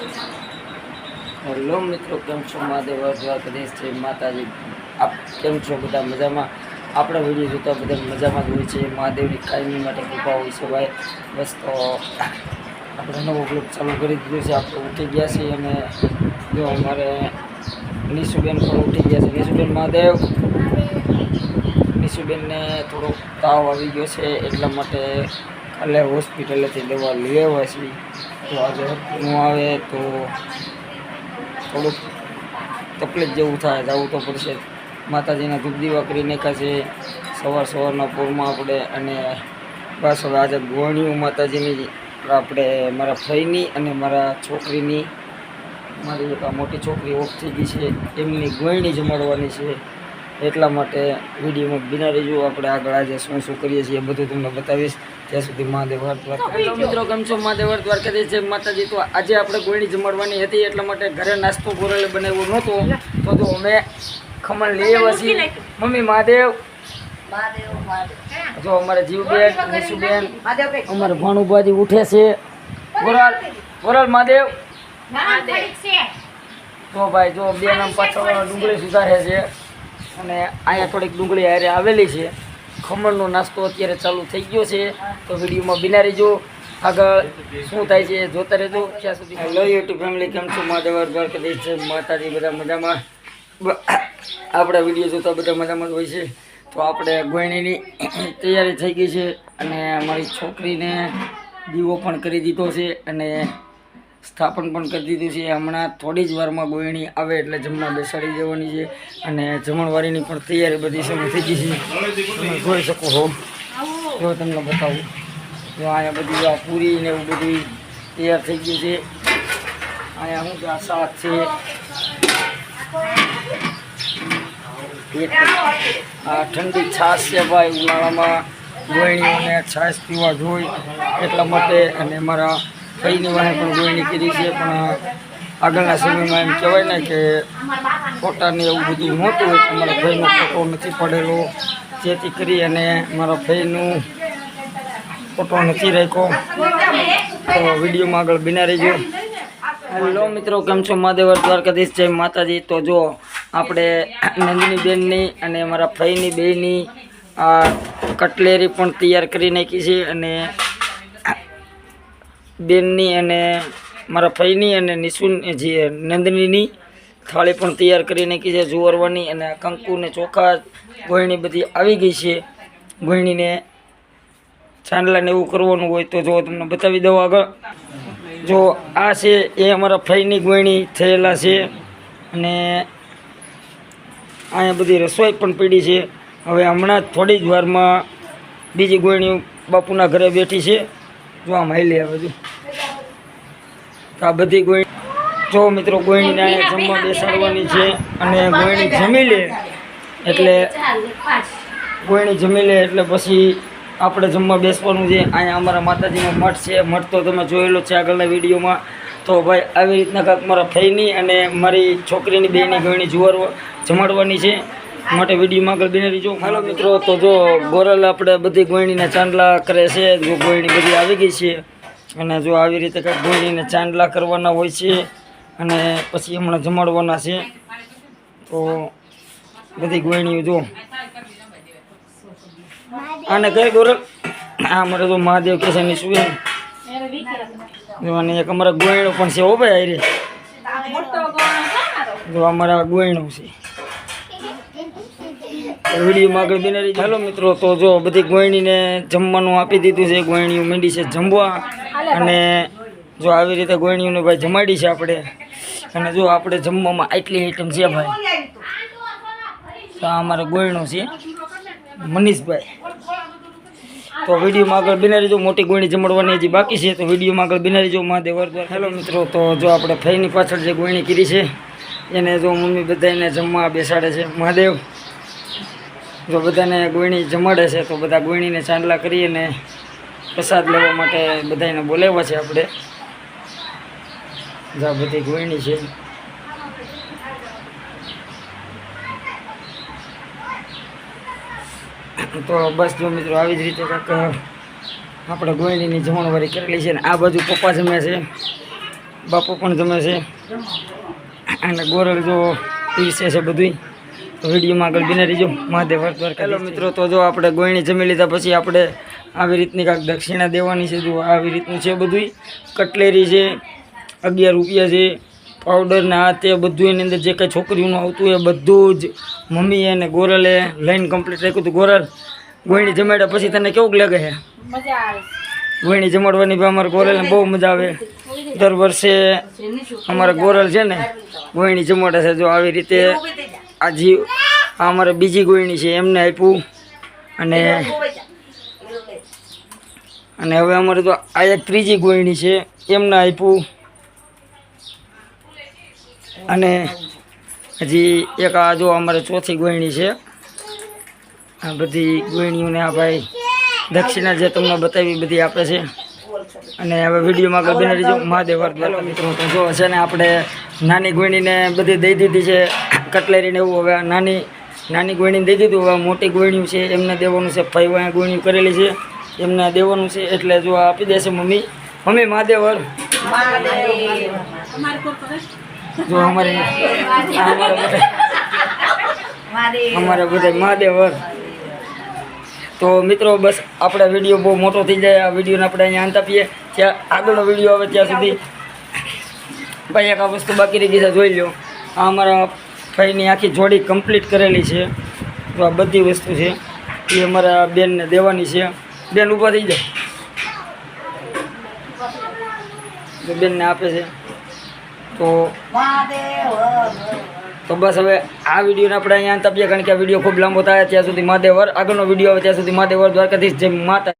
Hello મિત્રો, કેમ છો? મહાદેવ દ્વારકાધીશ છે માતાજી. આપ કેમ છો બધા મજામાં? આપણા વીડિયો જોતા બધા મજામાં જ હોય છે. મહાદેવની કાયમી માટે કૃપા હોય છે ભાઈ. બસ તો આપણે નવો બ્લોગ ચાલુ કરી દીધો છે. આપણે ઉઠી ગયા છીએ અને જો અમારે નિશુબેન પણ ઉઠી ગયા છે. નિશુબેન, મહાદેવ. નિશુબેનને થોડોક તાવ આવી ગયો છે, એટલા માટે કાલે હોસ્પિટલેથી દવા આવ્યા છીએ તો આજે ન આવે તો થોડુંક તકલીફ જેવું થાય, જવું તો પડશે. માતાજીના ધૂપ દીવા કરી નાખ્યા છે. સવાર સવારના પૂરમાં આપણે અને બસ હવે આજે ગોળણીઓ માતાજીની આપણે મારા ફઈની અને મારા છોકરીની, મારી એક મોટી છોકરી ઓફ થઈ ગઈ છે. એમની ગોળણી જમાડવાની છે. એટલા માટે વિડીયોમાં બિના રહેજો આપણે આગળ આજે શું શું કરીએ છીએ એ બધું તમને બતાવીશ. ત્યાં સુધી મહાદેવ હર દ્વારકા મિત્રો કેમ છો? મહાદેવ હર જે માતાજી તો આજે આપણે ગોળી જમાડવાની હતી એટલા માટે ઘરે નાસ્તો ગોરેલે બનાવ્યો નહોતો. તો તો અમે ખમણ લઈ આવ્યા છીએ. મમ્મી મહાદેવ. જો અમારે જીવબેન નિશુબેન અમારે ભાણુબાજી ઉઠે છે. ગોરાલ ગોરાલ મહાદેવ. તો ભાઈ જો બે નામ પાછળ ડુંગળી સુધારે છે. અને અહીંયા થોડીક ડુંગળી હારે આવેલી છે. ખમણનો નાસ્તો અત્યારે ચાલુ થઈ ગયો છે. તો વિડીયોમાં બિના રહેજો. આગળ શું થાય છે જોતા રહેજો. ત્યાં સુધી હેલો યુટ્યુબ ફેમિલી, કેમ છો? મહાદેવ દ્વારકાધીશ છે. માતાજી બધા મજામાં? આપણા વીડિયો જોતા બધા મજામાં હોય છે. તો આપણે ગોયણીની તૈયારી થઈ ગઈ છે અને મારી છોકરીને દીવો પણ કરી દીધો છે અને સ્થાપન પણ કરી દીધું છે. હમણાં થોડી જ વારમાં ગોયણી આવે એટલે જમવા બેસાડી દેવાની છે અને જમણવારીની પણ તૈયારી બધી શરૂ થઈ ગઈ છે. તમે જોઈ શકો છો. જો તમને બતાવું. જો અહીંયા બધી આ પૂરી ને એવું બધું તૈયાર થઈ ગયું છે. અહીંયા છે? આ શાક છે. આ ઠંડી છાશ છે ભાઈ ઉનાળામાં. ગોયણીઓને છાશ પીવા જોઈ એટલા માટે અને મારા ભાઈની વાહે પણ ગોયણી કરી છે, પણ આગળના સમયમાં એમ કહેવાય ને કે ફોટાને એવું બધું નહોતું હોય તો મારા ભાઈનો ફોટો નથી પડેલો. જેથી કરી અને મારા ભાઈનું ફોટો નથી રાખ્યો. તો વિડીયોમાં આગળ બિના રહેજો. હેલો મિત્રો, કેમ છો? મહાદેવર દ્વારકાધીશ, જય માતાજી. તો જો, આપણે નંદની બેનની અને મારા ફઈની બેની કટલેરી પણ તૈયાર કરી નાખી છે અને બેનની અને મારા ફઈની અને નિશુન જે નંદનીની થાળી પણ તૈયાર કરી નાખી છે જુવારવાની અને કંકુ ને ચોખા, ગોયણી બધી આવી ગઈ છે. ગોયણીને ચાંદલાને એવું કરવાનું હોય તો જો તમને બતાવી દઉં આગળ. જો આ છે એ અમારા ફઈની ગોયણી થયેલા છે અને અહીંયા બધી રસોઈ પણ પડી છે. હવે હમણાં થોડી જ વારમાં બીજી ગોયણી બાપુના ઘરે બેઠી છે. જો આમ હાલી આવે બધું તો આ બધી ગોયણી જો મિત્રો ગોયણીને અહીંયા જમવા બેસાડવાની છે અને ગોયણી જમી લે. એટલે ગોયણી જમી લે એટલે પછી આપણે જમવા બેસવાનું છે. અહીંયા અમારા માતાજીનો મઠ છે. મઠ તો તમે જોયેલો છે આગળના વિડીયોમાં. તો ભાઈ આવી રીતના કાંક મારા ફઈની અને મારી છોકરીની બેની ગયણી જુવાર જમાડવાની છે. માટે વિડીયોમાં આગળ બની જો. હાલો મિત્રો તો જો ગોરલ આપણે બધી ગોયણીના ચાંદલા કરે છે જો ગોયણી બધી આવી ગઈ છે. અને જો આવી રીતે કંઈક ગોયણીને ચાંદલા કરવાના હોય છે અને પછી હમણાં જમાડવાના છે તો બધી ગોયણીઓ જો. આને કઈ ગોરલ આ મારે તો મહાદેવ કે છે નિશુબેન જો અને એક અમારા ગોયણો પણ છે હો ભાઈ આઈ રે જો અમારા ગોયણો છે. વિડીયોમાં આગળ બને રહી ચાલો મિત્રો, તો જો બધી ગોયણીને જમવાનું આપી દીધું છે. ગોયણીઓ મીંડી છે જમવા. અને જો આવી રીતે ગોયણીઓને ભાઈ જમાડી છે આપણે. અને જો આપણે જમવામાં આટલી આઈટમ છે ભાઈ. તો અમારો ગોયણો છે. મનીષભાઈ. તો વિડીયોમાં આગળ બિના રહીજો. મોટી ગોયણી જમડવાની હજી બાકી છે. તો વિડીયોમાં આગળ બિના રહીજો. મહાદેવ હેલો મિત્રો, તો જો આપણે ફઈની પાછળ જે ગોયણી કરી છે, એને જો મમ્મી બધાને જમવા બેસાડે છે. મહાદેવ. જો બધાને ગોયણી જમાડે છે, તો બધા ગોયણીને ચાંદલા કરી અને પ્રસાદ લેવા માટે બધાને બોલાવ્યા છે આપણે. જા બધી ગોયણી છે. તો બસ જો મિત્રો આવી જ રીતે કાંક આપણે ગોયણીની જમણવારી કરેલી છે ને આ બાજુ પપ્પા જમે છે, બાપુ પણ જમે છે. અને ગોરલ જો પીરસે છે બધું વિડીયોમાં આગળ બિના રહીજો. મહાદેવ હેલો મિત્રો તો જો આપણે ગોયણી જમી લીધા પછી આપણે આવી રીતની કાંઈક દક્ષિણા દેવાની છે. જો આવી રીતનું છે બધું કટલેરી છે અગિયાર રૂપિયા છે પાવડર ને આ તે બધું એની અંદર જે કંઈ છોકરીઓનું આવતું હોય એ બધું જ મમ્મીએ અને ગોરલે લઈને કમ્પ્લીટ રાખ્યું હતું. ગોરલ ગોયણી જમાડ્યા પછી તને કેવું લાગે છે? ગોયણી જમાડવાની બી અમારા ગોરલને બહુ મજા આવે. દર વર્ષે અમારા ગોરલ છે ને ગોયણી જમાડે છે. જો આવી રીતે આ જીવ, આ અમારે બીજી ગોયણી છે, એમને આપ્યું. અને અને હવે અમારે તો આ એક ત્રીજી ગોયણી છે, એમને આપ્યું. અને હજી એક આ જો અમારે ચોથી ગોયણી છે. આ બધી ગોયણીઓને આ ભાઈ દક્ષિણા જે તમને બતાવી બધી આપે છે. અને હવે વિડીયોમાં આગળ બની રહીજો. મહાદેવ મિત્રો જો છે ને આપણે નાની ગોયણીને બધી દઈ દીધી છે. કટલેરીને એવું હવે નાની નાની ગોયણીને દઈ દીધું. હવે મોટી ગોયણીઓ છે એમને દેવાનું છે ભાઈઓ અહીંયા ગોયણીઓ કરેલી છે. એમને દેવાનું છે એટલે જો આપી દેશે મમ્મી. મમ્મી મહાદેવ જો અમારે અમારે બધા મહાદેવ તો મિત્રો બસ આપણે વીડિયો બહુ મોટો થઈ જાય. આ વિડીયોને આપણે અહીંયા અંત આપીએ. ત્યાં આગળનો વીડિયો આવે ત્યાં સુધી. ભાઈ એક આ વસ્તુ બાકી રહી ગઈ છે જોઈ લો આ અમારા ભાઈની આખી જોડી કમ્પ્લીટ કરેલી છે. તો આ બધી વસ્તુ છે. એ અમારા બેનને દેવાની છે. બેન ઊભા થઈ તો બેનને આપે છે. તો તો બસ હવે આ વિડીયોને આપણે અહીંયા અંત કારણ કે આ વીડિયો ખૂબ લાંબો થાય, ત્યાં સુધી મહાદેવર આગળનો વીડિયો આવે ત્યાં સુધી મહાદેવર દ્વારકાધીશ જે માતા